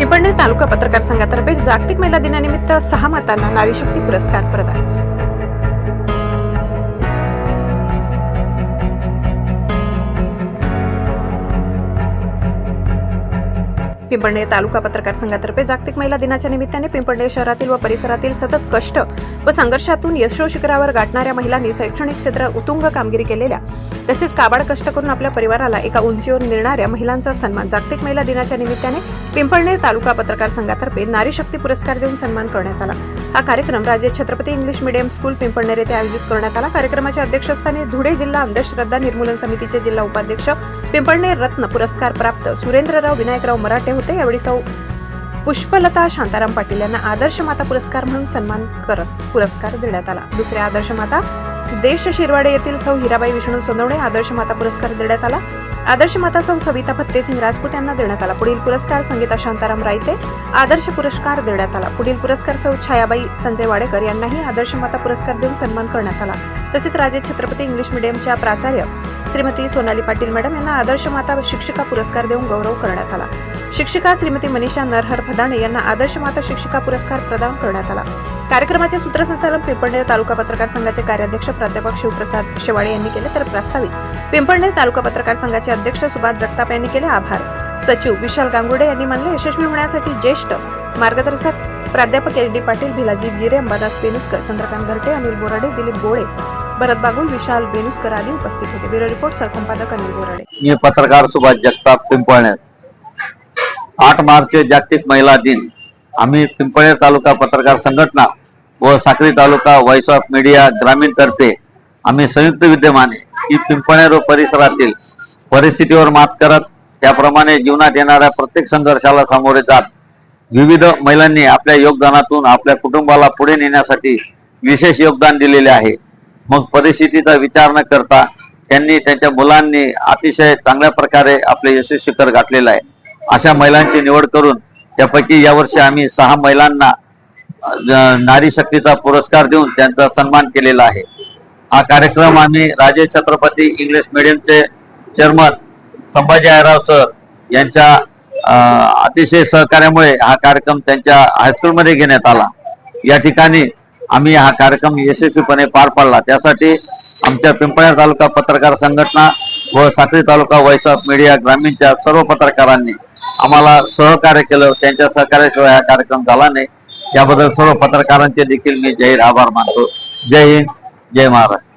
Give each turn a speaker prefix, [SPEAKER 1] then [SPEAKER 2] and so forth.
[SPEAKER 1] पिंपळनेर तालुका पत्रकार संघातर्फे जागतिक महिला दिनानिमित्त सहा मातांना नारी शक्ती पुरस्कार प्रदान. पिंपळणे तालुका पत्रकार संघातर्फे जागतिक महिला दिनाच्या निमित्ताने पिंपळणे शहरातील व परिसरातील सतत कष्ट व संघर्षातून यशो शिखरावर गाठणाऱ्या महिलांनी शैक्षणिक क्षेत्रात उत्तुंग कामगिरी केलेल्या तसेच काबाड कष्ट करून आपल्या परिवाराला एका उंचीवर नेणाऱ्या महिलांचा सन्मान जागतिक महिला दिनाच्या निमित्ताने पिंपळणे तालुका पत्रकार संघातर्फे नारी शक्ती पुरस्कार देऊन सन्मान करण्यात आला. हा कार्यक्रम राज्य Chhatrapati English medium school Pimpalner येथे आयोजित करण्यात आला. कार्यक्रमाच्या अध्यक्षस्थानी धुळे जिल्हा अंधश्रद्धा निर्मूलन समितीचे जिल्हा उपाध्यक्ष पिंपळनेर रत्न पुरस्कार प्राप्त सुरेंद्रराव विनायकराव मराठे होते. यावेळी सौ पुष्पलता शांताराम पाटील यांना आदर्श माता पुरस्कार म्हणून सन्मान करत पुरस्कार देण्यात आला. दुसऱ्या आदर्श माता देश शिरवाडे येथील सौ हिराबाई विष्णू सोनवणे आदर्श माता पुरस्कार देण्यात आला. आदर्श माता सौ सविता फत्तेसिंग राजपूत यांना देण्यात आला. पुढील पुरस्कार संगीता शांताराम रायते आदर्श पुरस्कार देण्यात आला. पुढील पुरस्कार सौ छायाबाई संजय वाडेकर यांनाही आदर्श माता पुरस्कार देऊन सन्मान करण्यात आला. तसेच राजे छत्रपती इंग्लिश मिडियमच्या प्राचार्य श्रीमती सोनाली पाटील मॅडम यांना आदर्श माता शिक्षिका पुरस्कार देऊन गौरव करण्यात आला. शिक्षिका श्रीमती मनीषा नरहर भदाणे यांना आदर्श माता शिक्षिका पुरस्कार प्रदान करण्यात आला. कार्यक्रमाचे सूत्रसंचालन पिंपळनेर तालुका पत्रकार संघाचे कार्याध्यक्ष प्राध्यापक शिवप्रसाद शेवाळे यांनी केले तर प्रास्ताविक पिंपळनेर तालुका पत्रकार संघाचे अध्यक्ष सुभाष जगताप यांनी केले आभार. सचिव विशाल गांगुडे यांनी मानले यशस्वी होण्यासाठी ज्येष्ठ मार्गदर्शक प्राध्यापक एच डी पाटील भिलाजी जिरे अंबादास बेनुसकर चंद्रकांत घरटे अनिल बोराडे दिलीप गोळे भरत बागुल विशाल बेनुसकर आदी उपस्थित होते. ब्युरो रिपोर्ट सहसंपादक अनिल बोराडे.
[SPEAKER 2] मी पत्रकार सुभाष जगताप पिंपळनेर. आठ मार्च जागतिक महिला दिन. आम्ही पिंपळनेर तालुका पत्रकार संघटना व साक्री तालुका व्हॉइस ऑफ मीडिया ग्रामीण तर्फे आम्ही संयुक्त विद्यमाने ही पिंपणेरो परिसरातील परिस्थितीवर मात करत त्याप्रमाणे जीवनात येणाऱ्या प्रत्येक संघर्षाला सामोरे जात विविध महिलांनी आपल्या योगदानातून आपल्या कुटुंबाला पुढे नेण्यासाठी विशेष योगदान दिलेले आहे. मग परिस्थितीचा विचार न करता त्यांनी त्यांच्या मुलांनी अतिशय चांगल्या प्रकारे आपले यशस्वी शिखर गाठलेलं आहे. अशा महिलांची निवड करून त्यापैकी यावर्षी आम्ही सहा महिलांना नारी शक्तीचा पुरस्कार देऊन त्यांचा सन्मान केलेला आहे. हा कार्यक्रम आम्ही राजे छत्रपती इंग्लिश मिडियमचे चेअरमन संभाजी आयराव सर यांच्या अतिशय सहकार्यामुळे हा कार्यक्रम त्यांच्या हायस्कूलमध्ये घेण्यात आला. या ठिकाणी आम्ही हा कार्यक्रम यशस्वीपणे पार पाडला. त्यासाठी आमच्या पिंपळ्या तालुका पत्रकार संघटना व साखरी तालुका व्हॉइस ऑफ मीडिया ग्रामीणच्या सर्व पत्रकारांनी आम्हाला सहकार्य केलं. त्यांच्या सहकार्याशिवाय हा कार्यक्रम झाला नाही. याबद्दल सर्व पत्रकारांचे देखील मी जाहीर आभार मानतो. जय हिंद जय महाराष्ट्र.